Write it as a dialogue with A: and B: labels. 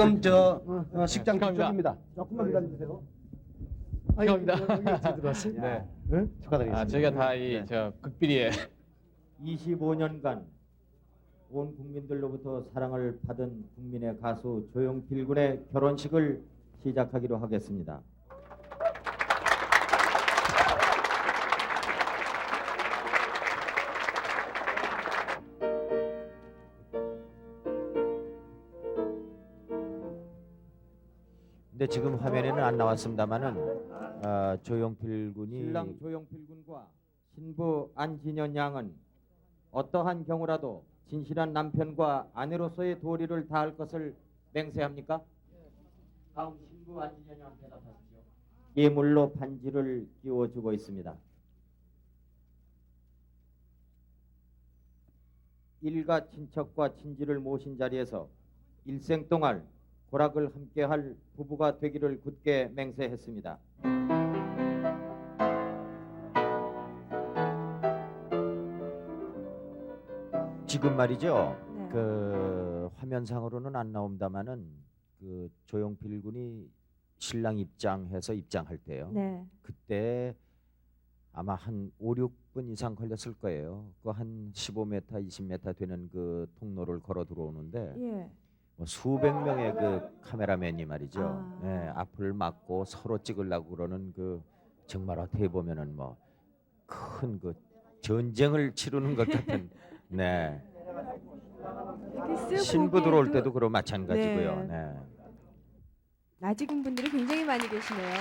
A: 조금 저 어, 식장
B: 축하합니다.
A: 뒤쪽입니다. 조금만 기다려 주세요.
B: 축하합니다.
C: 여기 어떻게 들어왔어요?
B: 네.
C: 네? 축하드리겠습니다.
B: 아, 저희가 다 이 저 극비리에
D: 25년간 온 국민들로부터 사랑을 받은 국민의 가수 조용필 군의 결혼식을 시작하기로 하겠습니다. 근데 지금 화면에는 안 나왔습니다만은 어, 조용필 군이 신랑 조용필 군과 신부 안진현 양은 어떠한 경우라도 진실한 남편과 아내로서의 도리를 다할 것을 맹세합니까? 다음 신부 안진현 양 대답하십시오. 예물로 반지를 끼워주고 있습니다. 일가 친척과 친지를 모신 자리에서 일생 동안 고락을 함께할 부부가 되기를 굳게 맹세했습니다. 지금 말이죠.
E: 네.
D: 그 화면상으로는 안 나옵니다만은 그 조용필 군이 신랑 입장해서 입장할 때요.
E: 네.
D: 그때 아마 한 5, 6분 이상 걸렸을 거예요. 그 한 15m, 20m 되는 그 통로를 걸어 들어오는데
E: 예.
D: 뭐 수백 명의 그 카메라맨이 말이죠.
E: 아.
D: 예, 앞을 막고 서로 찍으려고 그러는 그 정말 어떻게 보면은 뭐 큰 그 전쟁을 치르는 것 같은 네. 신부 들어올 때도 그런 마찬가지고요.
E: 네.
D: 네.
E: 낯익은 분들이 굉장히 많이 계시네요.